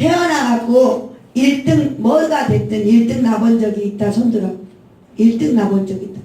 태어나갖고 1등 뭐가 됐든 1등 나본 적이 있다 손들어. 1등 나본 적이 있다.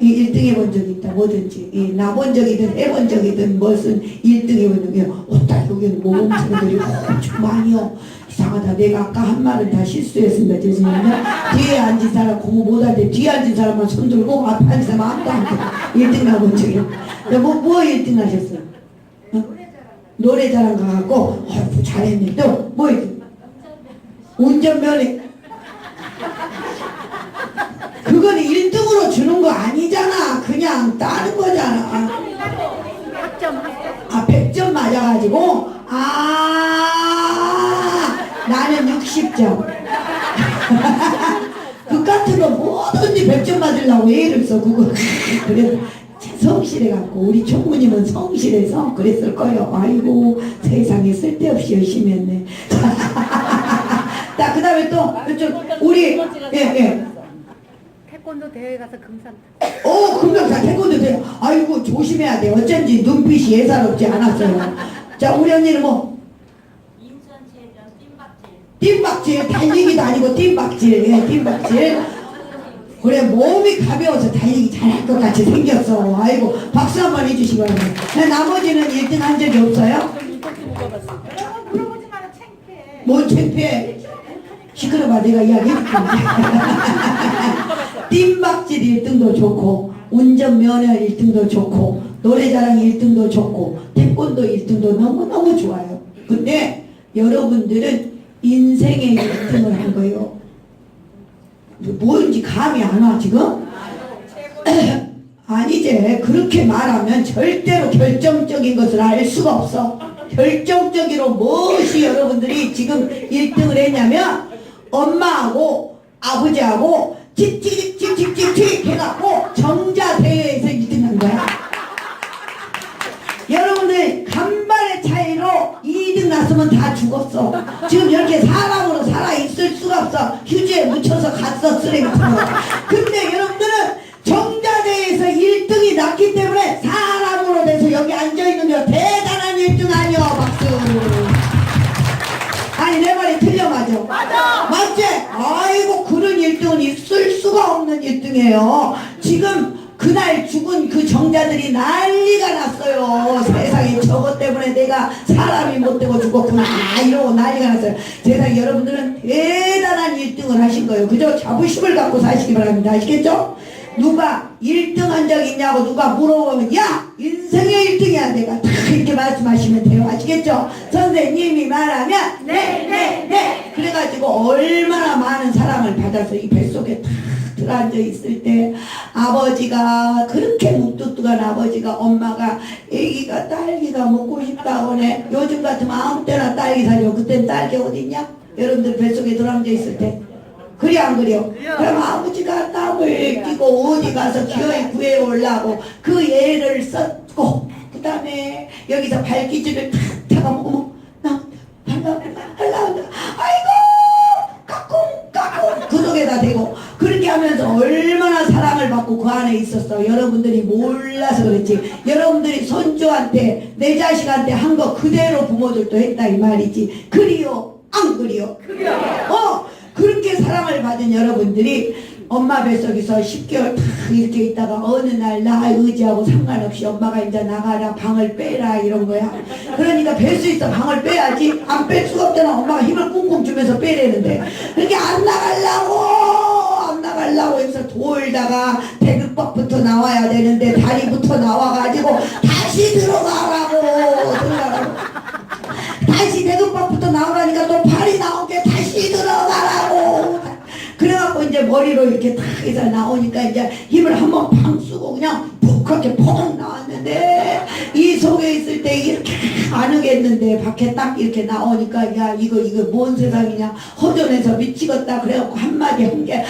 이 1등 해본 적이 있다 뭐든지. 이 나본 적이든 해본 적이든 무슨 1등 해본 적이 어따 여기는 모범생들이 엄청 많이요. 이상하다. 내가 아까 한 말은 다 실수했습니다. 죄송합니다. 뒤에 앉은 사람 공부 때 뒤에 앉은 사람만 손들고 앞에 앉은 사람 아무도 안 돼. 1등 나본 적이 뭐, 뭐 1등 하셨어요? 어? 노래자랑 가갖고 어, 잘했네 또뭐 1등? 운전면허 그건 1등으로 주는 거 아니잖아. 그냥 따는 거잖아. 아, 100점 맞아가지고, 아, 나는 60점. 그 같은 거 뭐든지 100점 맞으려고 애를 써, 그거. 성실해 갖고, 우리 총무님은 성실해서 그랬을 거예요. 아이고, 세상에 쓸데없이 열심히 했네. 자, 그 다음에 또, 이쪽, 우리, 예, 예. 태권도 대회 가서 금상 오, 금강산 태권도 돼. 아이고, 조심해야 돼. 어쩐지 눈빛이 예사롭지 않았어요. 자, 우리 언니는 뭐, 인천 체전 뜀박질 뜀박질, 달리기도 아니고 뜀박질, 예, 뜀박질. 그래, 몸이 가벼워서 달리기 잘할 것 같이 생겼어. 아이고, 박수 한 번 해주시기 바랍니다. 자, 나머지는 1등 한 적이 없어요? 물어보지 마라 창피해 뭔. 시끄러봐, 내가 이야기해줄게. 뜀박질 1등도 좋고, 운전 면허 1등도 좋고, 노래자랑 1등도 좋고, 태권도 1등도 너무너무 좋아요. 근데 여러분들은 인생의 1등을 한 거예요. 뭔지 감이 안 와, 지금? 아니지. 그렇게 말하면 절대로 결정적인 것을 알 수가 없어. 결정적으로 무엇이 여러분들이 지금 1등을 했냐면 엄마하고 아버지하고 칙칙칙칙칙칙 해갖고 맞아. 맞지? 아이고 그런 1등은 있을 수가 없는 1등이에요. 지금 그날 죽은 그 정자들이 난리가 났어요. 세상에 저것 때문에 내가 사람이 못 되고 죽었구나 이러고 난리가 났어요. 세상에 여러분들은 대단한 1등을 하신 거예요. 그저 자부심을 갖고 사시기 바랍니다. 아시겠죠? 누가 1등 한 적 있냐고 누가 물어보면 야 인생의 1등이야. 내가 다 이렇게 말씀하시면 돼요. 아시겠죠? 선생님이 말하면 네네네. 그래가지고 얼마나 많은 사랑을 받아서 이 뱃속에 탁 들어앉아 있을 때 아버지가 그렇게 묵뚝뚝한 아버지가 엄마가 애기가 딸기가 먹고 싶다고 네. 요즘 같으면 아무 때나 딸기 사줘. 그땐 딸기 어딨냐? 여러분들 뱃속에 들어앉아 있을 때 그리 안 그려? 그럼 아버지가 땀을 끼고 어디 가서 기어이 구해 올라고 그 애를 썼고 그 다음에 여기서 발기질을 탁 타가 어머 나 발라온다 발라온다 아이고! 까꿍 까꿍! 그 속에다 대고 그렇게 하면서 얼마나 사랑을 받고 그 안에 있었어. 여러분들이 몰라서 그랬지. 여러분들이 손주한테 내 자식한테 한 거 그대로 부모들도 했다 이 말이지. 그리요? 안 그리요? 그려 어 그렇게 사랑을 받은 여러분들이 엄마 뱃속에서 10개월 다 이렇게 있다가 어느 날 나 의지하고 상관없이 엄마가 이제 나가라 방을 빼라 이런 거야. 그러니까 뺄 수 있어. 방을 빼야지. 안 뺄 수가 없잖아. 엄마가 힘을 꽁꽁 주면서 빼래는데. 그렇게 안 나가려고! 안 나가려고 해서 돌다가 대극박부터 나와야 되는데 다리부터 나와가지고 다시 들어가라고 들어가라고. 다시 대금밥부터 나오라니까 또 이제 머리로 이렇게 탁 해서 나오니까 이제 힘을 한번 팡 쓰고 그냥 푹 그렇게 퐁 나왔는데 이 속에 있을 때 이렇게 안 하겠는데 밖에 딱 이렇게 나오니까 야 이거 이거 뭔 세상이냐 허전해서 미치겠다 그래갖고 한마디 한게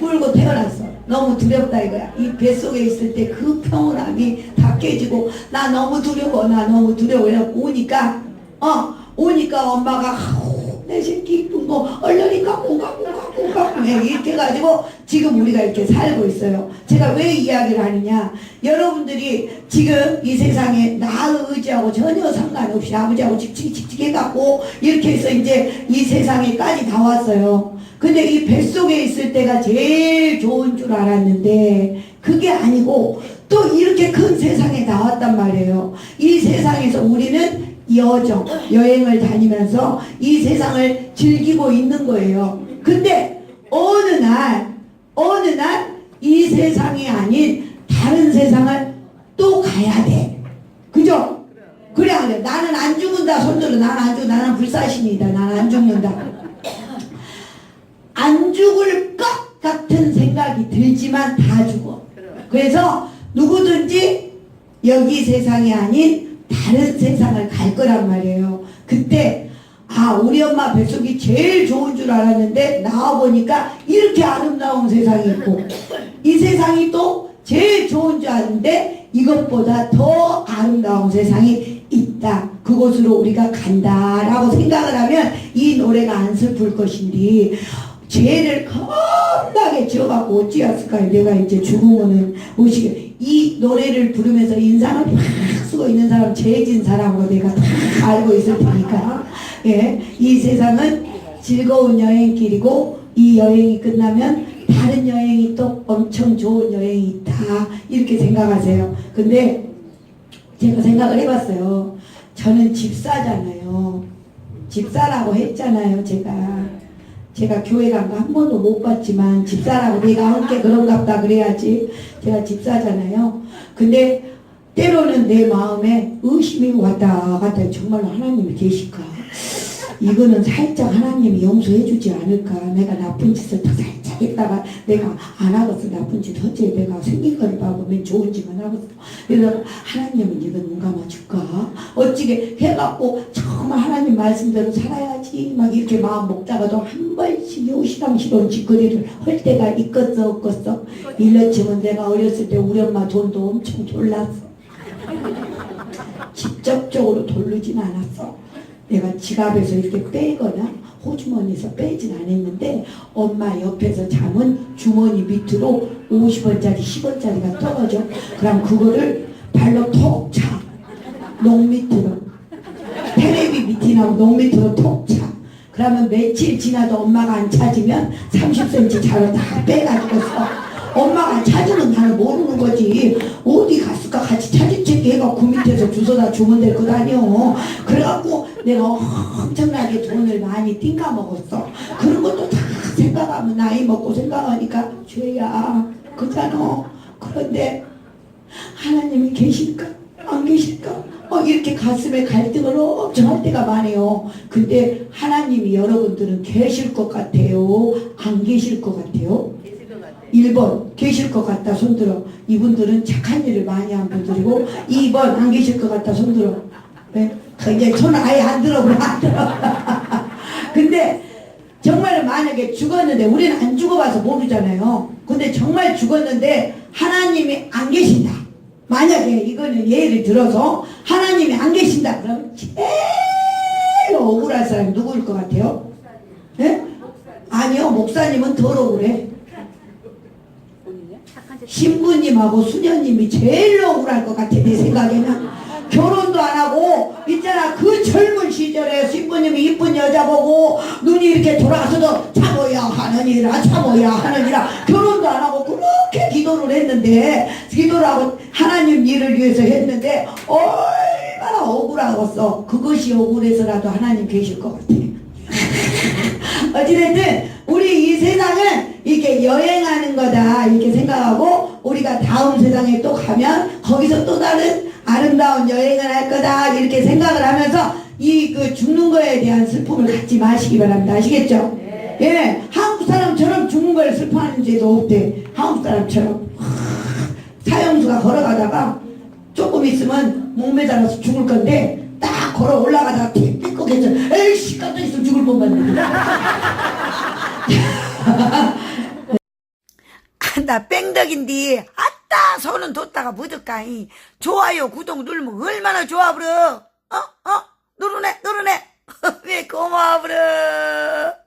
울고 태어났어. 너무 두렵다 이거야. 이 뱃속에 있을 때 그 평온함이 다 깨지고 나 너무 두려워 나 너무 두려워 그래갖고 오니까 어 오니까 엄마가 내 새끼 이쁜 거 얼른이 갖고 갖고 갖고 해. 이렇게 해가지고 지금 우리가 이렇게 살고 있어요. 제가 왜 이야기를 하느냐? 여러분들이 지금 이 세상에 나의 의지하고 전혀 상관없이 아버지하고 칙칙칙칙 해갖고 이렇게 해서 이제 이 세상에까지 다 왔어요. 근데 이 뱃속에 있을 때가 제일 좋은 줄 알았는데 그게 아니고 또 이렇게 큰 세상에 나왔단 말이에요. 이 세상에서 우리는 여정, 여행을 다니면서 이 세상을 즐기고 있는 거예요. 근데 어느 날, 어느 날 이 세상이 아닌 다른 세상을 또 가야 돼. 그죠? 그래야 돼. 나는 안 죽는다. 손들어. 나는 안 죽, 나는 불사신이다. 나는 안 죽는다. 안 죽을 것 같은 생각이 들지만 다 죽어. 그래서 누구든지 여기 세상이 아닌 다른 세상을 갈 거란 말이에요. 그때 아 우리 엄마 뱃속이 제일 좋은 줄 알았는데 나와 보니까 이렇게 아름다운 세상이 있고 이 세상이 또 제일 좋은 줄 알았는데 이것보다 더 아름다운 세상이 있다. 그곳으로 우리가 간다라고 생각을 하면 이 노래가 안 슬플 것인데 죄를 겁나게 지어갖고 어찌했을까요? 내가 이제 죽으면은 오시게 이 노래를 부르면서 인상을 있는 사람 죄진 사람으로 내가 다 알고 있을 테니까 예, 이 세상은 즐거운 여행길이고 이 여행이 끝나면 다른 여행이 또 엄청 좋은 여행이 있다 이렇게 생각하세요. 근데 제가 생각을 해봤어요. 저는 집사잖아요. 집사라고 했잖아요, 제가. 제가 교회 간 거 한 번도 못 봤지만 집사라고 내가 함께 그런갑다 그래야지 제가 집사잖아요. 근데 때로는 내 마음에 의심이 왔다 갔다 정말로 하나님이 계실까? 이거는 살짝 하나님이 용서해 주지 않을까? 내가 나쁜 짓을 더 살짝 했다가 내가 안 하겠어. 나쁜 짓 어째 내가 생긴 걸 봐보면 좋은 짓만 하겠어. 그래서 하나님은 이거 눈 감아줄까? 어찌게 해갖고 정말 하나님 말씀대로 살아야지 막 이렇게 마음 먹다가도 한 번씩 요시당시러운 짓거리를 할 때가 있겠어 없겠어? 일러치면 내가 어렸을 때 우리 엄마 돈도 엄청 졸랐어. 직접적으로 돌르진 않았어. 내가 지갑에서 이렇게 빼거나 호주머니에서 빼진 않았는데 엄마 옆에서 자면 주머니 밑으로 50원짜리 10원짜리가 떨어져. 그럼 그거를 발로 톡 차. 농 밑으로. 테레비 밑이나고 농 밑으로 톡 차. 그러면 며칠 지나도 엄마가 안 찾으면 30cm 자로 다 빼가지고 써. 엄마가 찾으면 나는 모르는 거지. 어디 갔을까 같이 체크 해갖고 그 밑에서 주워다 주면 될거 아니오. 그래갖고 내가 엄청나게 돈을 많이 띵까 먹었어. 그런 것도 다 생각하면 나이 먹고 생각하니까 죄야. 그잖아. 그런데 하나님이 계실까? 안 계실까? 어, 이렇게 가슴에 갈등을 엄청 할 때가 많아요. 근데 하나님이 여러분들은 계실 것 같아요? 안 계실 것 같아요? 계실 것 같아요. 1번 계실 것 같다 손들어 이분들은 착한 일을 많이 한 분들이고 2번 안 계실 것 같다 손들어 네? 이제 손 아예 안 들어 안 들어 근데 정말 만약에 죽었는데 우리는 안 죽어봐서 모르잖아요 근데 정말 죽었는데 하나님이 안 계신다 만약에 이거는 예를 들어서 하나님이 안 계신다 그럼 제일 억울할 사람이 누구일 것 같아요? 네? 아니요 목사님은 덜 억울해. 신부님하고 수녀님이 제일 억울할 것 같아 내 생각에는. 결혼도 안 하고 있잖아 그 젊은 시절에 신부님이 이쁜 여자 보고 눈이 이렇게 돌아서도 참어야 하느니라 참어야 하느니라. 결혼도 안 하고 그렇게 기도를 했는데 기도를 하고 하나님 일을 위해서 했는데 얼마나 억울하겠어. 그것이 억울해서라도 하나님 계실 것 같아. 어찌됐든 우리 이 세상은 이렇게 여행하는 거다 이렇게 생각하고 우리가 다음 세상에 또 가면 거기서 또 다른 아름다운 여행을 할 거다 이렇게 생각을 하면서 이 그 죽는 거에 대한 슬픔을 갖지 마시기 바랍니다. 아시겠죠? 예 한국 사람처럼 죽는 걸 슬퍼하는 죄도 없대. 한국 사람처럼. 사형수가 걸어가다가 조금 있으면 목매달아서 죽을 건데 딱 걸어 올라가다가 삐끗해서 에이씨 깜짝 있으면 죽을 뻔봤네 나 뺑덕인디. 아따 손은 뒀다가 묻을까이 좋아요 구독 누르면 얼마나 좋아 버려 어? 어? 누르네 누르네. 왜 고마워 버려